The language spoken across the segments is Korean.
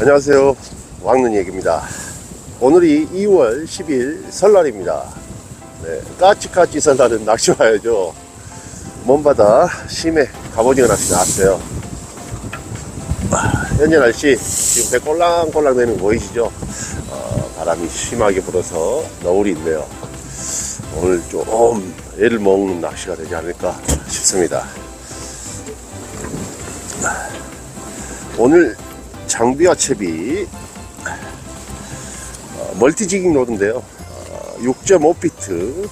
안녕하세요. 왕눈 얘기입니다. 오늘이 2월 10일 설날입니다. 네, 까치까치 설날은 낚시 와야죠. 먼바다 심해 갑오징어 낚시 나왔어요. 아, 현재 날씨 지금 배 꼴랑꼴랑 되는 거 보이시죠? 어, 바람이 심하게 불어서 너울이 있네요. 오늘 좀 애를 먹는 낚시가 되지 않을까 싶습니다. 오늘 장비와 채비 어, 멀티지깅 로드인데요. 어, 6.5피트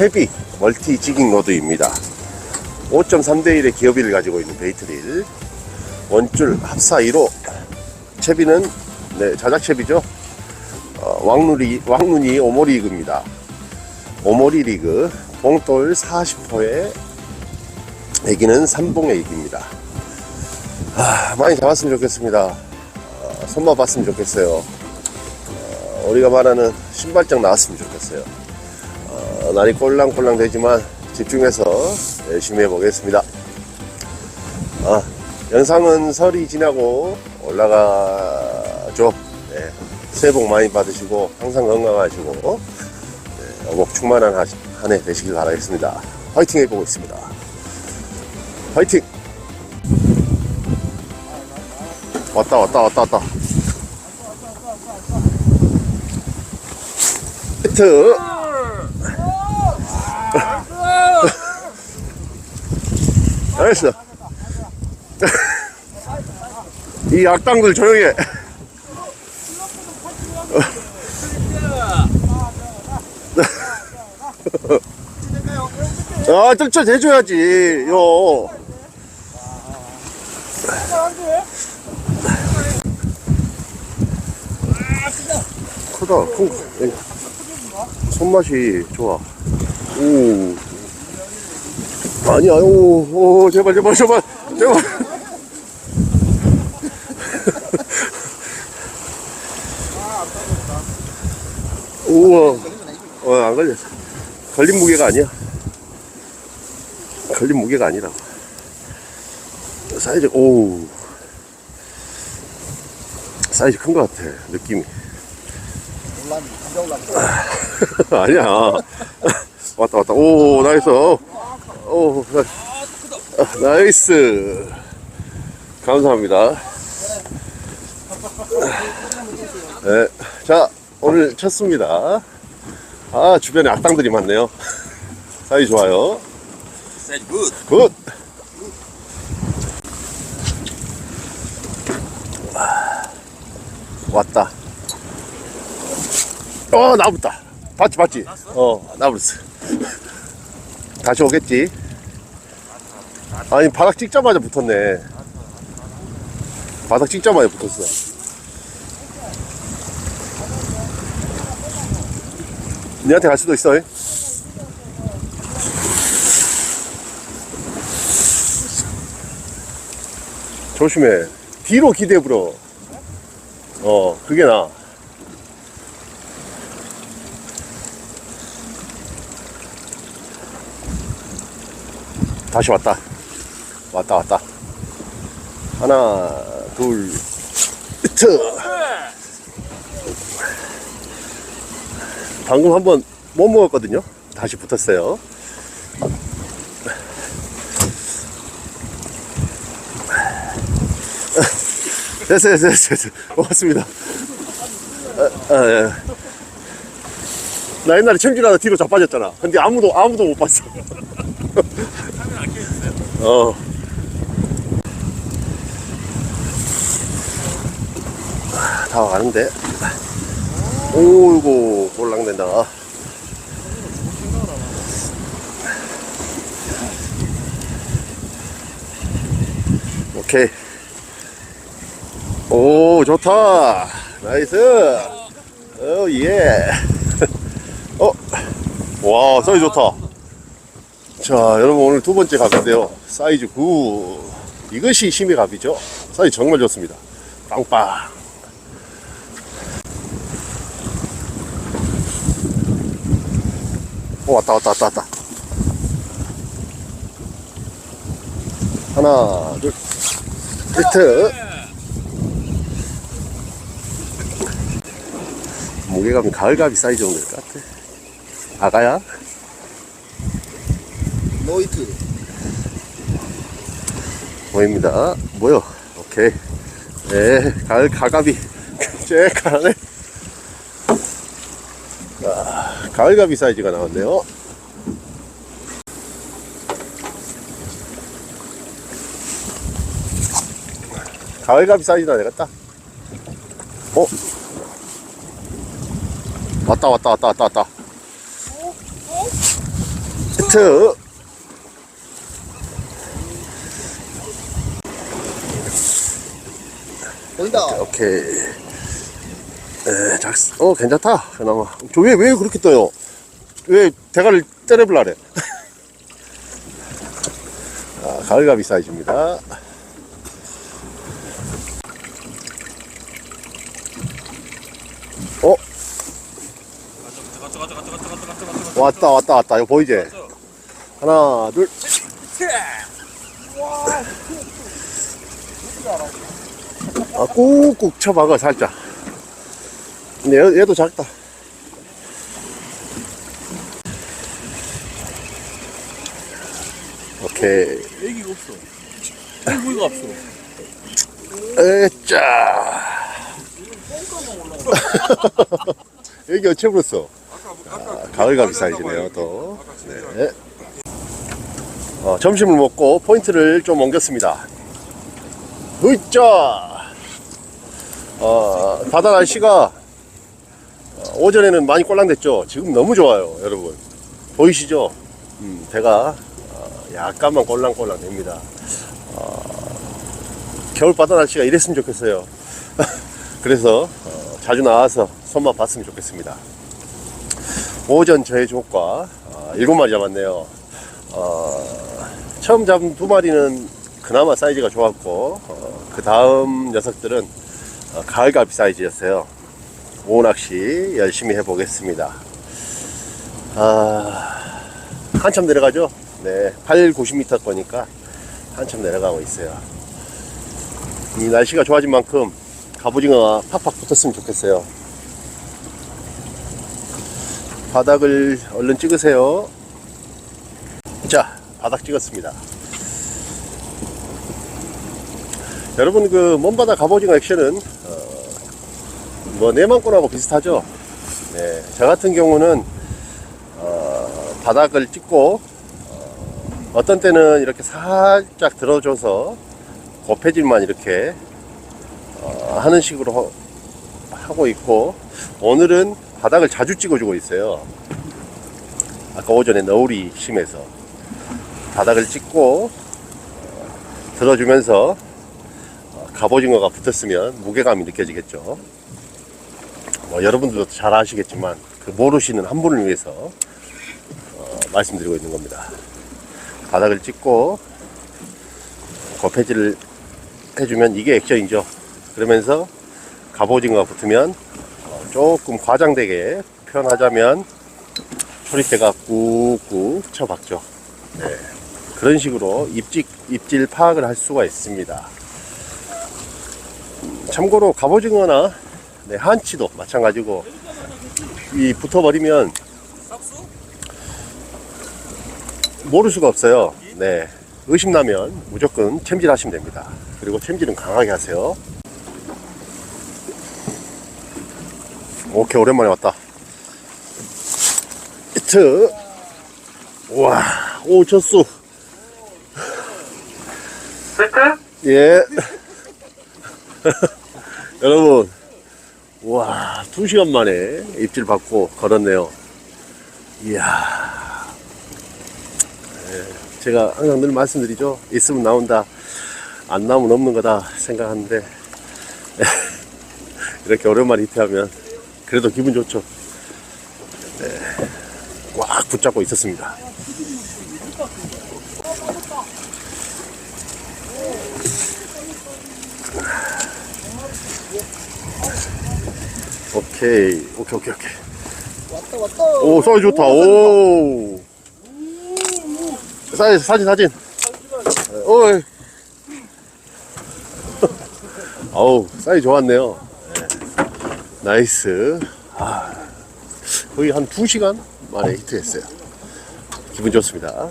헤비 멀티지깅 로드입니다. 5.3대1의 기어비를 가지고 있는 베이트릴 원줄 합사 1호 채비는 네, 자작 채비죠. 어, 왕눈이 왕눈이 오모리 리그입니다. 오모리 리그 봉돌 40호의 애기는 삼봉의 애기입니다. 아, 많이 잡았으면 좋겠습니다. 어, 손맛 봤으면 좋겠어요. 어, 우리가 말하는 신발장 나왔으면 좋겠어요. 어, 날이 꼴랑꼴랑 되지만 집중해서 열심히 해보겠습니다. 아, 영상은 설이 지나고 올라가죠. 네, 새해 복 많이 받으시고 항상 건강하시고 네, 어복 충만한 한 해 되시길 바라겠습니다. 화이팅 해보고 있습니다. 화이팅! 왔다 왔다 왔다 왔다. 히트. 알았어 이 악당들 조용히 해. 아, 뜰쳐 대줘야지, 요. 크다, 큰, 거. 예. 손맛이 좋아. 오. 아니야, 오, 오, 제발, 제발, 제발, 제발. 우와. 어, 안 걸렸어. 걸린 무게가 아니야. 걸린 무게가 아니라. 사이즈, 오. 사이즈 큰 것 같아, 느낌이. 아니야. 왔다, 왔다. 오, 나이스. 오, 나- 아, 나이스. 감사합니다. 네. 자, 오늘 쳤습니다. 아, 주변에 악당들이 많네요. 사이 좋아요. 굿. 굿! 왔다. 어, 나붙다. 봤지, 봤지? 어, 나붙었어. 다시 오겠지? 아니, 바닥 찍자마자 붙었네. 바닥 찍자마자 붙었어. 니한테 갈 수도 있어. 잉? 조심해. 뒤로 기대 불어. 어, 그게 나. 다시 왔다. 왔다, 왔다. 하나, 둘, 트. 방금 한번 못 먹었거든요. 다시 붙었어요. 됐어, 됐어, 됐어, 됐어. 고맙습니다. 아, 아, 예. 나 옛날에 청주하다 뒤로 자빠졌잖아. 근데 아무도, 아무도 못 봤어. 어. 다 와가는데. 오이고, 볼랑된다. 오케이. 오, 좋다. 나이스. 오, 예. 어, 와, 사이즈 좋다. 자, 여러분 오늘 두 번째 갑인데요. 사이즈 9. 이것이 심의 갑이죠. 사이즈 정말 좋습니다. 빵빵. 오, 왔다, 왔다, 왔다, 왔다. 하나, 둘, 히트. 무게감이 가을가비 사이즈 정도 될것 같아. 아가야? 노이트. 보입니다. 뭐요? 오케이. 네, 가을 가가비. 쬐까네. 아, 가을가비 사이즈가 나왔네요. 가을가비 사이즈나 되겠다. 어? 왔다, 왔다, 왔다, 왔다, 왔다. 히트. 보인다. 오케이. 에, 작, 어, 괜찮다. 그나마. 저 왜, 왜 그렇게 떠요? 왜 대가를 때려볼라 그래? 아, 가을가비 사이즈입니다. 어? 왔다, 왔다, 왔다. 이거 보이지? 하나, 둘. 아, 꾹꾹 쳐박아, 살짝. 근데 얘, 얘도 작다. 오케이. 애기가 없어. 애기가 없어. 에짜. 여기 어째 불었어? 아, 가을가비 사이즈네요, 또. 네. 어, 점심을 먹고 포인트를 좀 옮겼습니다. 으짜! 어, 바다 날씨가 어, 오전에는 많이 꼴랑댔죠. 지금 너무 좋아요, 여러분. 보이시죠? 음, 배가 어, 약간만 꼴랑꼴랑 됩니다. 겨울 바다 날씨가 이랬으면 좋겠어요. 그래서 어, 자주 나와서 손맛 봤으면 좋겠습니다. 오전 저의 조과 어, 일곱 마리 잡았네요. 어, 처음 잡은 두 마리는 그나마 사이즈가 좋았고 그 다음 녀석들은 어, 가을가비 사이즈였어요. 오낚시 열심히 해보겠습니다. 아, 한참 내려가죠? 네, 8, 90m 거니까 한참 내려가고 있어요. 이 날씨가 좋아진 만큼 갑오징어가 팍팍 붙었으면 좋겠어요. 바닥을 얼른 찍으세요. 자, 바닥 찍었습니다. 여러분 그 먼바다 갑오징어 액션은 어, 뭐 내만권하고 비슷하죠. 네, 저 같은 경우는 어, 바닥을 찍고 어, 어떤 때는 이렇게 살짝 들어줘서 곱해질만 이렇게 어, 하는 식으로 하- 하고 있고 오늘은 바닥을 자주 찍어주고 있어요. 아까 오전에 너울이 심해서 바닥을 찍고 어, 들어주면서 어, 갑오징어가 붙었으면 무게감이 느껴지겠죠. 뭐 여러분들도 잘 아시겠지만 그 모르시는 한 분을 위해서 어, 말씀드리고 있는 겁니다. 바닥을 찍고 곱해질을 해주면 이게 액션이죠. 그러면서 갑오징어가 붙으면 어, 조금 과장되게 표현하자면 초리대가 꾹꾹 쳐박죠. 네. 그런 식으로 입질, 입질 파악을 할 수가 있습니다. 음, 참고로 갑오징어나 네, 한치도 마찬가지고 이 붙어버리면 모를 수가 없어요. 네. 의심나면 무조건 챔질 하시면 됩니다. 그리고 챔질은 강하게 하세요. 오케이, 오랜만에 왔다. 히트. 와, 오, 쳤수. 세트? 예. 여러분, 와, 두 시간 만에 입질 받고 걸었네요. 이야. 예, 제가 항상 늘 말씀드리죠. 있으면 나온다. 안 나오면 없는 거다 생각하는데, 이렇게 오랜만에 히트하면 그래도 기분 좋죠. 네, 꽉 붙잡고 있었습니다. 오케이, 오케이, 오케이, 오케이. 왔다 왔다. 오, 사이즈 좋다. 오. 사진, 사진, 사진. 어이. 아우, 사이즈 좋았네요. 네. 나이스. 아, 거의 한 2시간 만에 히트했어요. 기분 좋습니다.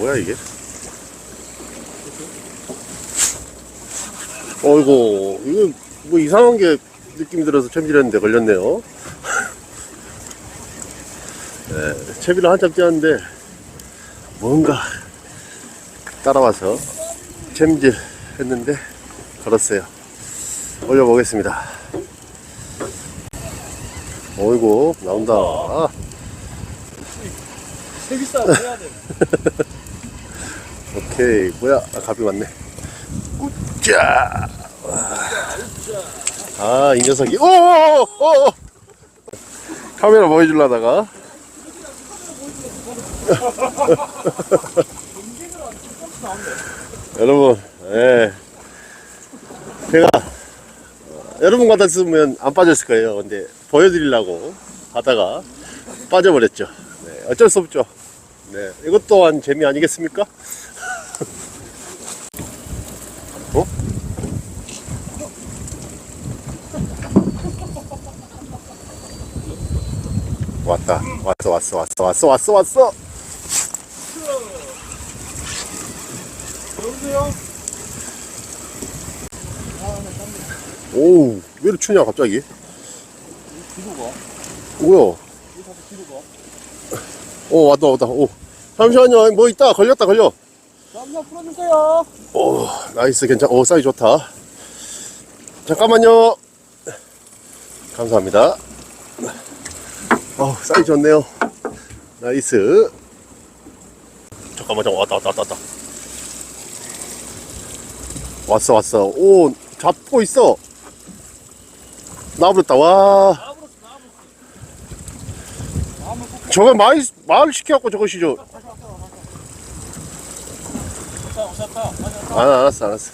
뭐야 이게? 어이구 이거 뭐 이상한 게 느낌 들어서 챔질했는데 걸렸네요. 네, 채비를 한참 뛰었는데 뭔가 따라와서 챔질 했는데 걸었어요. 올려보겠습니다. 어이구 나온다. 세비싸움 해야 돼. 오케이 뭐야? 아, 갑이 왔네. 자. 아이 녀석이. 오오오 카메라 보여주려다가? 여러분 예. 제가 어, 여러분 같았으면 안 빠졌을 거예요. 근데 보여드리려고 하다가 빠져버렸죠. 네, 어쩔 수 없죠. 네, 이것 또한 재미 아니겠습니까? 어? 왔어, 왔어, 왔어, 왔어, 왔어, 왔어. 여보세요? 오우, 왜 이렇게 추냐, 갑자기? 뒤로 가. 뭐야? 이거 다시 뒤로 가. 오, 왔다, 왔다. 오. 잠시만요, 뭐 있다. 걸렸다, 걸려. 쌈장 풀어주세요. 오, 나이스, 괜찮, 오, 사이 좋다. 잠깐만요. 감사합니다. 어, 사이 좋네요. 나이스. 잠깐만, 잠깐 왔다, 왔다, 왔다, 왔다. 왔어, 왔어. 오, 잡고 있어. 나버렸다, 와. 저거 많이, 말 시켜갖고 저것이죠. 다시 왔다. 아, 알았어, 알았어.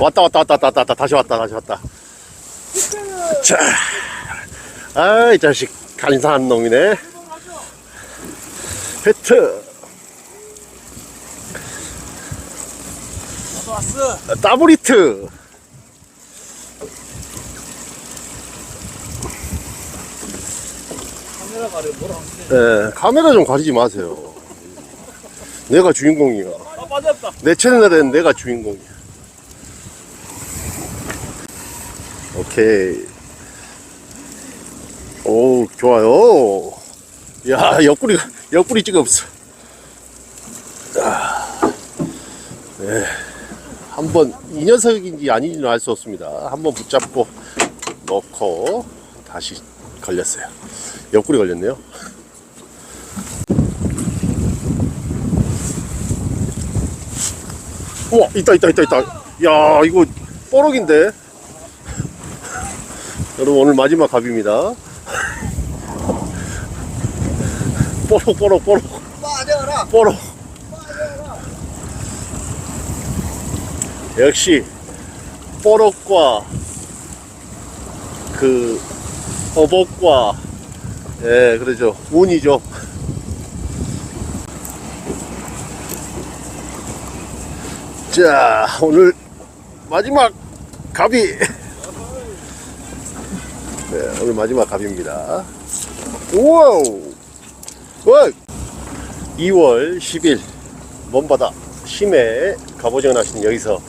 왔다, 왔다, 왔다, 왔다, 왔다, 다시 왔다, 다시 왔다. 자, 아 이, 자식, 간사한 놈이네. 나도 왔어. 히트. 카메라 가려 뭐라. 예, 카메라 좀 가리지 마세요. 내가 주인공이야. 아, 빠졌다. 내 채널엔 내가 주인공이야. 오케이. 오, 좋아요. 야, 옆구리, 옆구리 찍어 없어. 아, 네. 한번, 이 녀석인지 아닌지는 알 수 없습니다. 한번 붙잡고 넣고 다시 걸렸어요. 옆구리 걸렸네요. 우와 있다 있다 있다 있다 야 이거 뽀록인데 여러분 오늘 마지막 갑입니다 뽀록 뽀록 뽀록. 빠져라. 뽀록. 역시 뽀록과 그 어복과 예 그러죠. 운이죠. 자 오늘 마지막 갑이. 네 오늘 마지막 갑입니다. 우와 우와 2월 10일 먼바다 심해 갑오징어 낚시는 여기서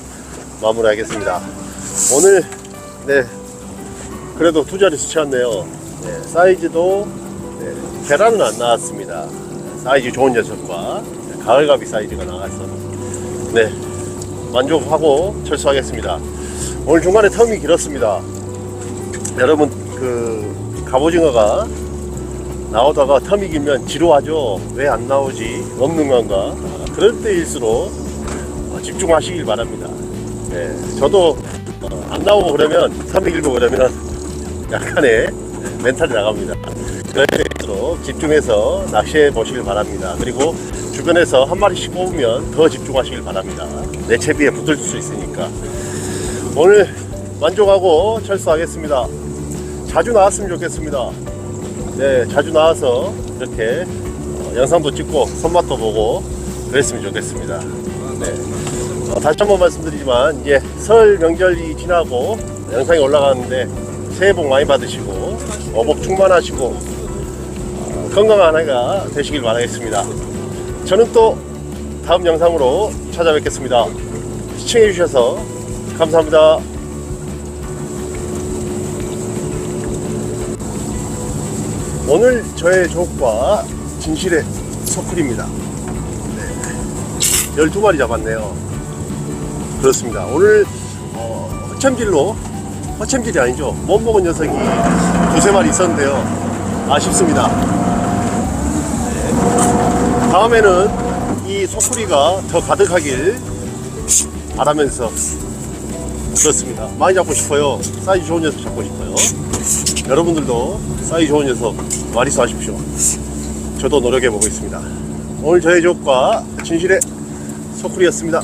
마무리하겠습니다 오늘 네 그래도 두 자릿수 채웠네요 네, 사이즈도 네, 계란은 안 나왔습니다 사이즈 좋은 녀석과 네, 가을가비 사이즈가 나와서 네 만족하고 철수하겠습니다. 오늘 중간에 텀이 길었습니다. 여러분 그 갑오징어가 나오다가 텀이 길면 지루하죠. 왜 안 나오지? 없는 건가? 그럴 때일수록 어, 집중하시길 바랍니다. 네, 저도 어, 안 나오고 그러면 텀이 길고 그러면 약간의 멘탈이 나갑니다. 그럴 때일수록 집중해서 낚시해 보시길 바랍니다. 그리고 주변에서 한 마리씩 뽑으면 더 집중하시길 바랍니다. 내 채비에 붙을 수 있으니까. 오늘 만족하고 철수하겠습니다. 자주 나왔으면 좋겠습니다. 네, 자주 나와서 이렇게 어, 영상도 찍고 손맛도 보고 그랬으면 좋겠습니다. 네. 어, 다시 한 번 말씀드리지만 이제 설 명절이 지나고 영상이 올라가는데 새해 복 많이 받으시고 어복 충만하시고 어, 건강한 한 해가 되시길 바라겠습니다. 저는 또 다음 영상으로 찾아뵙겠습니다. 시청해 주셔서 감사합니다. 오늘 저의 조과 진실의 소클입니다. 네. 12마리 잡았네요. 그렇습니다. 오늘 어, 허챔질로 허챔질이 아니죠. 못 먹은 녀석이 두세 마리 있었는데요. 아쉽습니다. 네. 다음에는 이 소쿠리가 더 가득하길 바라면서 그렇습니다. 많이 잡고 싶어요. 사이즈 좋은 녀석 잡고 싶어요. 여러분들도 사이즈 좋은 녀석 마리수 하십시오. 저도 노력해 보고 있습니다. 오늘 저의 조과 진실의 소쿠리였습니다.